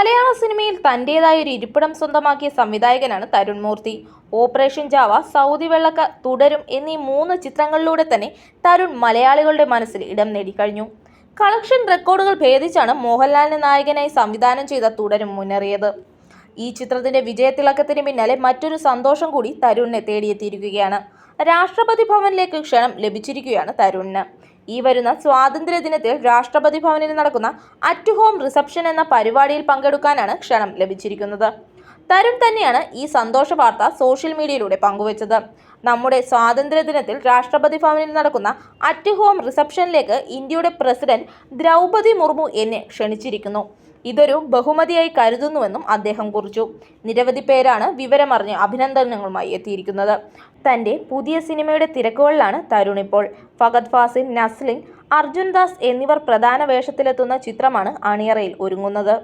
മലയാള സിനിമയിൽ തന്റെതായ ഒരു ഇരിപ്പിടം സ്വന്തമാക്കിയ സംവിധായകനാണ് Tharun Moorthy. Operation Java Saudi Vellakka Thudarum എന്നീ മൂന്ന് ചിത്രങ്ങളിലൂടെ തന്നെ തരുൺ മലയാളികളുടെ മനസ്സിൽ ഇടം നേടിക്കഴിഞ്ഞു കളക്ഷൻ റെക്കോർഡുകൾ ഭേദിച്ചാണ് മോഹൻലാലിന് നായകനായി സംവിധാനം ചെയ്ത തുടരും മുന്നേറിയത്. ഈ ചിത്രത്തിന്റെ വിജയത്തിളക്കത്തിന് പിന്നാലെ മറ്റൊരു സന്തോഷം കൂടി തരുണിനെ തേടിയെത്തിയിരിക്കുകയാണ്. രാഷ്ട്രപതി ഭവനിലേക്ക് ക്ഷണം ലഭിച്ചിരിക്കുകയാണ് തരുണിന്. ഈ വരുന്ന സ്വാതന്ത്ര്യ ദിനത്തിൽ രാഷ്ട്രപതി ഭവനിൽ നടക്കുന്ന അറ്റ് ഹോം റിസപ്ഷൻ എന്ന പരിപാടിയിൽ പങ്കെടുക്കാനാണ് ക്ഷണം ലഭിച്ചിരിക്കുന്നത്. തരുൺ തന്നെയാണ് ഈ സന്തോഷ വാർത്ത സോഷ്യൽ മീഡിയയിലൂടെ പങ്കുവച്ചത്. നമ്മുടെ സ്വാതന്ത്ര്യ ദിനത്തിൽ രാഷ്ട്രപതി ഭവനിൽ നടക്കുന്ന അറ്റ് ഹോം റിസപ്ഷനിലേക്ക് ഇന്ത്യയുടെ പ്രസിഡന്റ് ദ്രൗപതി മുർമു എന്നെ ക്ഷണിച്ചിരിക്കുന്നു. ഇതൊരു ബഹുമതിയായി കരുതുന്നുവെന്നും അദ്ദേഹം കുറിച്ചു. നിരവധി പേരാണ് വിവരമറിഞ്ഞ് അഭിനന്ദനങ്ങളുമായി എത്തിയിരിക്കുന്നത്. തന്റെ പുതിയ സിനിമയുടെ തിരക്കുകളിലാണ് തരുൺ ഇപ്പോൾ. ഫഗത് ഫാസിൽ നസ്ലിൻ അർജുൻ ദാസ് എന്നിവർ പ്രധാന വേഷത്തിലെത്തുന്ന ചിത്രമാണ് അണിയറയിൽ ഒരുങ്ങുന്നത്.